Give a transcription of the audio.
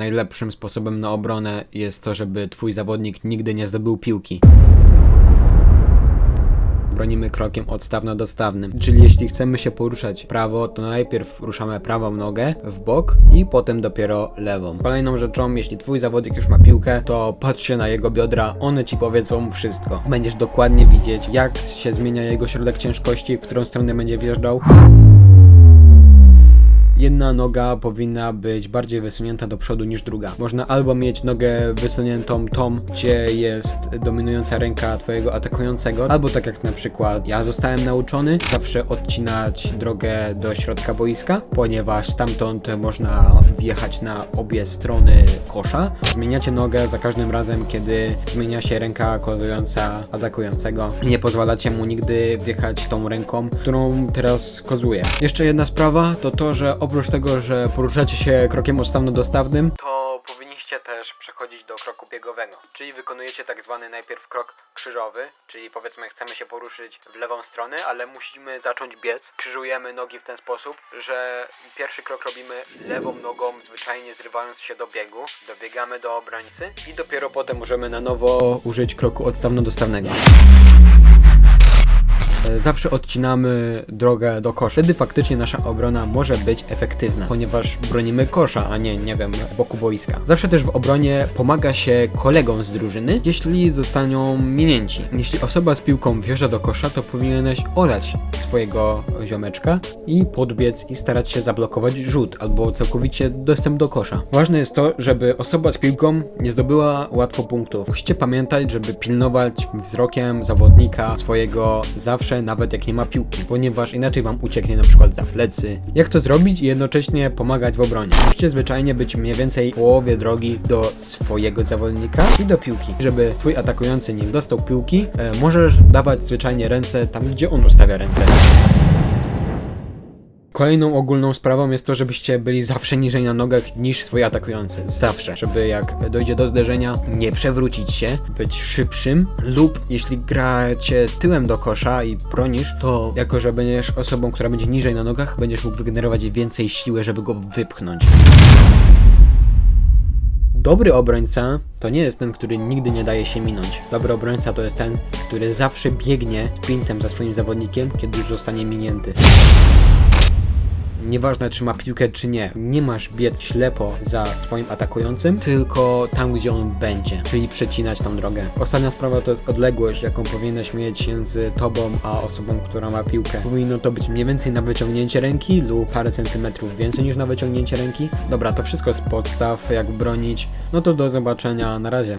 Najlepszym sposobem na obronę jest to, żeby twój zawodnik nigdy nie zdobył piłki. Bronimy krokiem odstawno-dostawnym, czyli jeśli chcemy się poruszać prawo, to najpierw ruszamy prawą nogę w bok i potem dopiero lewą. Kolejną rzeczą, jeśli twój zawodnik już ma piłkę, to patrz się na jego biodra, one ci powiedzą wszystko. Będziesz dokładnie widzieć, jak się zmienia jego środek ciężkości, w którą stronę będzie wjeżdżał. Jedna noga powinna być bardziej wysunięta do przodu niż druga. Można albo mieć nogę wysuniętą tą, gdzie jest dominująca ręka twojego atakującego, albo tak jak na przykład ja zostałem nauczony, zawsze odcinać drogę do środka boiska, ponieważ stamtąd można wjechać na obie strony kosza. Zmieniacie nogę za każdym razem, kiedy zmienia się ręka kozująca atakującego. Nie pozwalacie mu nigdy wjechać tą ręką, którą teraz kozuje. Jeszcze jedna sprawa to to, że oprócz tego, że poruszacie się krokiem odstawno-dostawnym, to powinniście też przechodzić do kroku biegowego. Czyli wykonujecie tak zwany najpierw krok krzyżowy, czyli powiedzmy chcemy się poruszyć w lewą stronę, ale musimy zacząć biec. Krzyżujemy nogi w ten sposób, że pierwszy krok robimy lewą nogą, zwyczajnie zrywając się do biegu. Dobiegamy do obrońcy i dopiero potem możemy na nowo użyć kroku odstawno-dostawnego. E, Zawsze odcinamy drogę do kosza. Wtedy faktycznie nasza obrona może być efektywna, ponieważ bronimy kosza, a nie, nie wiem, boku boiska. Zawsze też w obronie pomaga się kolegom z drużyny, jeśli zostaną minięci. Jeśli osoba z piłką wjeżdża do kosza, to powinieneś olać swojego ziomeczka i podbiec i starać się zablokować rzut albo całkowicie dostęp do kosza. Ważne jest to, żeby osoba z piłką nie zdobyła łatwo punktów. Musicie pamiętać, żeby pilnować wzrokiem zawodnika swojego zawsze, nawet jak nie ma piłki, ponieważ inaczej wam ucieknie na przykład za plecy. Jak to zrobić i jednocześnie pomagać w obronie? Musicie zwyczajnie być mniej więcej połowie drogi do swojego zawodnika i do piłki. Żeby twój atakujący nie dostał piłki, e, możesz dawać zwyczajnie ręce tam, gdzie on ustawia ręce. Kolejną ogólną sprawą jest to, żebyście byli zawsze niżej na nogach niż swoi atakujący. Zawsze. Żeby jak dojdzie do zderzenia, nie przewrócić się, być szybszym lub jeśli gracie tyłem do kosza i bronisz, to jako, że będziesz osobą, która będzie niżej na nogach, będziesz mógł wygenerować więcej siły, żeby go wypchnąć. Dobry obrońca to nie jest ten, który nigdy nie daje się minąć. Dobry obrońca to jest ten, który zawsze biegnie sprintem za swoim zawodnikiem, kiedy już zostanie minięty. Nieważne czy ma piłkę czy nie, nie masz biec ślepo za swoim atakującym, tylko tam gdzie on będzie, czyli przecinać tą drogę. Ostatnia sprawa to jest odległość, jaką powinieneś mieć między tobą a osobą, która ma piłkę. Powinno to być mniej więcej na wyciągnięcie ręki lub parę centymetrów więcej niż na wyciągnięcie ręki. Dobra, to wszystko z podstaw, jak bronić. No to do zobaczenia, na razie.